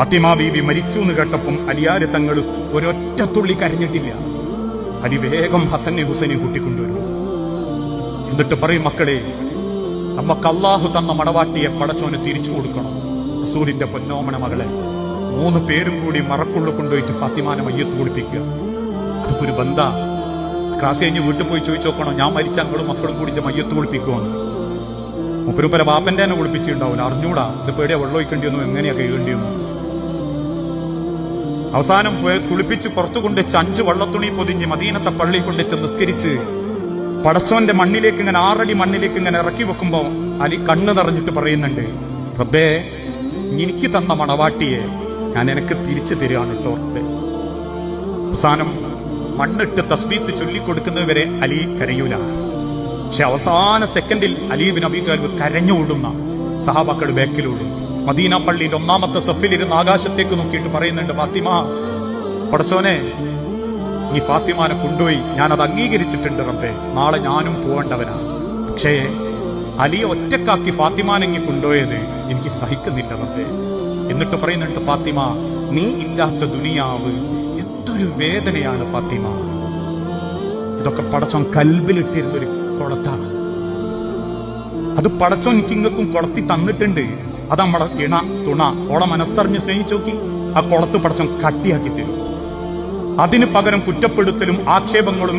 ഫാത്തിമ ബീവി മരിച്ചു എന്ന് കേട്ടപ്പം അലിയാര് തങ്ങൾ ഒരൊറ്റ തുള്ളി കരഞ്ഞിട്ടില്ല. അലി വേഗം ഹസനെ ഹുസനെ കൂട്ടിക്കൊണ്ടുവരും. എന്നിട്ട് പറയും മക്കളെ നമുക്ക് അള്ളാഹു തന്ന മടവാട്ടിയെ പടച്ചോന് തിരിച്ചു കൊടുക്കണം. റസൂലിന്റെ പൊന്നോമന മകളെ മൂന്ന് പേരും കൂടി മറക്കുള്ള കൊണ്ടുപോയിട്ട് ഫാത്തിമാനെ മയ്യത്ത് കുളിപ്പിക്കുക. അതൊക്കെ ഒരു ബന്ധ. ക്ലാസ് കഴിഞ്ഞ് വീട്ടിൽ പോയി ചോദിച്ചു ഞാൻ മരിച്ച അങ്ങളും മക്കളും കൂടി മയ്യത്ത് കുളിപ്പിക്കുവാണ്. മുപ്പരുപ്പര ബാപ്പന്റെ തന്നെ കുളിപ്പിച്ചിട്ടുണ്ടാവില്ല. അറിഞ്ഞൂടാ ഇത് പേടിയാ വെള്ളം ഒഴിക്കേണ്ടിയൊന്നും എങ്ങനെയാ കഴിയേണ്ടിയൊന്നും അവസാനം കുളിപ്പിച്ച് പുറത്തു കൊണ്ടുവച്ച് അഞ്ച് വള്ളത്തുണി പൊതിഞ്ഞ് മദീനത്തെ പള്ളി കൊണ്ടുവച്ച് നിസ്കരിച്ച് പടച്ചോന്റെ മണ്ണിലേക്ക് ഇങ്ങനെ ആറടി മണ്ണിലേക്ക് ഇങ്ങനെ ഇറക്കി വെക്കുമ്പോ അലി കണ്ണ് നിറഞ്ഞിട്ട് പറയുന്നുണ്ട് റബ്ബേ എനിക്ക് തന്ന മണവാട്ടിയെ ഞാൻ എനിക്ക് തിരിച്ചു തരികയാണ് കേട്ടോ അവസാനം മണ്ണിട്ട് തസ്ബീത്ത് ചൊല്ലിക്കൊടുക്കുന്നതുവരെ അലി കരയൂല. പക്ഷെ അവസാന സെക്കൻഡിൽ അലീബിൻ അബി താലിബ് കരഞ്ഞോടുന്ന സഹാബാക്കൾ ബാക്കിലോടും മദീന പള്ളിയിൽ ഒന്നാമത്തെ സഫിലിരുന്ന് ആകാശത്തേക്ക് നോക്കിയിട്ട് പറയുന്നുണ്ട് ഫാത്തിമ പടച്ചോനെ നീ ഫാത്തിമാനെ കൊണ്ടുപോയി. ഞാനത് അംഗീകരിച്ചിട്ടുണ്ട് റബ്ബേ. നാളെ ഞാനും പോവേണ്ടവനാ. പക്ഷേ അലിയെ ഒറ്റക്കാക്കി ഫാത്തിമാനെങ്ങി കൊണ്ടുപോയത് എനിക്ക് സഹിക്കുന്നില്ല റബ്ബേ. എന്നിട്ട് പറയുന്നുണ്ട് ഫാത്തിമ നീ ഇല്ലാത്ത ദുനിയാവ് എന്തൊരു വേദനയാണ് ഫാത്തിമ. ഇതൊക്കെ പടച്ചോൻ കൽബിലിട്ടിരുന്ന ഒരു കുളത്താണ്. അത് പടച്ചോൻ കിങ്ങക്കും കുളത്തി തന്നിട്ടുണ്ട്. അത് നമ്മളെ ഇണ തുണ ഓളെ മനസ്സറിഞ്ഞ് സ്നേഹിച്ചു നോക്കി ആ കുളത്ത് പടച്ചം കട്ടിയാക്കി തരും. അതിന് പകരം കുറ്റപ്പെടുത്തലും ആക്ഷേപങ്ങളും